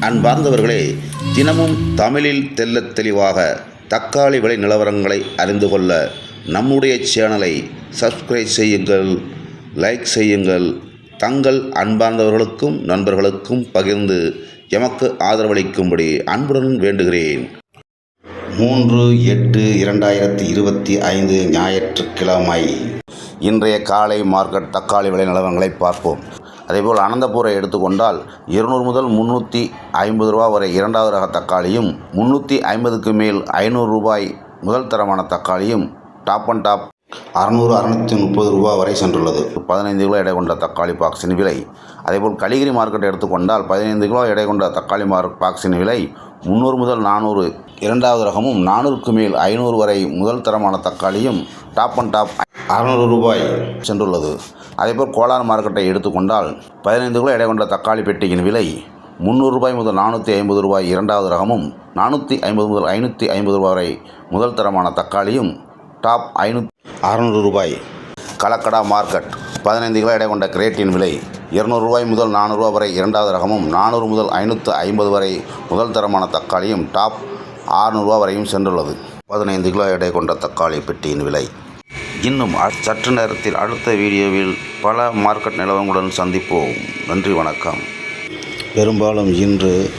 அன்பார்ந்தவர்களே தினமும் தமிழில் தெள்ளத் தெளிவாக தக்காளி விலை நிலவரங்களை அறிந்து கொள்ள நம்முடைய சேனலை சப்ஸ்கிரைப் செய்யுங்கள் லைக் செய்யுங்கள். தங்கள் அன்பார்ந்தவர்களுக்கும் நண்பர்களுக்கும் பகிர்ந்து எமக்கு ஆதரவளிக்கும்படி அன்புடன் வேண்டுகிறேன். மூன்று எட்டு இரண்டாயிரத்தி இருபத்தி ஐந்து ஞாயிற்றுக்கிழமை. இன்றைய காலை மார்க்கெட் தக்காளி விலை நிலவரங்களை பார்ப்போம். அதேபோல் அனந்தபூரை எடுத்துக்கொண்டால் இருநூறு முதல் முந்நூற்றி ஐம்பது ரூபா வரை இரண்டாவது ரக தக்காளியும் முந்நூற்றி ஐம்பதுக்கு மேல் ஐநூறு ரூபாய் முதல் தரமான தக்காளியும் டாப் அண்ட் டாப் அறநூறு அறுநூற்றி முப்பது ரூபா வரை சென்றுள்ளது. பதினைந்து கிலோ எடை கொண்ட தக்காளி பாக்ஸின் விலை. அதேபோல் கலிகிரி மார்க்கெட் எடுத்துக்கொண்டால் பதினைந்து கிலோ எடை கொண்ட தக்காளி மார்க் பாக்ஸின் விலை முந்நூறு முதல் நானூறு இரண்டாவது ரகமும் நானூறுக்கு மேல் ஐநூறு வரை முதல் தரமான தக்காளியும் டாப் அண்ட் டாப் அறநூறு ரூபாய் சென்றுள்ளது. அதேபோல் கோலார் மார்க்கெட்டை எடுத்துக்கொண்டால் பதினைந்து கிலோ எடை கொண்ட தக்காளி பெட்டியின் விலை முந்நூறு ரூபாய் முதல் நானூற்றி ஐம்பது ரூபாய் இரண்டாவது ரகமும் நானூற்றி ஐம்பது முதல் ஐநூற்றி ஐம்பது ரூபாய் வரை முதல் தரமான தக்காளியும் டாப் ஐநூற்றி அறநூறு ரூபாய். கலக்கடா மார்க்கெட் பதினைந்து கிலோ எடை கொண்ட கிரேட்டின் விலை இருநூறு ரூபாய் முதல் நானூறுரூவா வரை இரண்டாவது ரகமும் நானூறு முதல் ஐநூற்று ஐம்பது வரை முதல் தரமான தக்காளியும் டாப் ஆறுநூறுவா வரையும் சென்றுள்ளது. பதினைந்து கிலோ எடை கொண்ட தக்காளி பெட்டியின் விலை இன்னும் சற்று நேரத்தில் அடுத்த வீடியோவில் பல மார்க்கெட் நிலவங்களுடன் சந்திப்போம். நன்றி வணக்கம். பெரும்பாலும் இன்று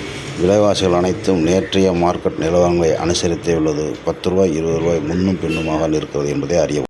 விலைவாசிகள் அனைத்தும் நேற்றைய மார்க்கெட் நிலவரங்களை அனுசரித்தே உள்ளது. பத்து ரூபாய் இருபது ரூபாய் முன்னும் பின்னுமாக இருக்கிறது என்பதை அறியவும்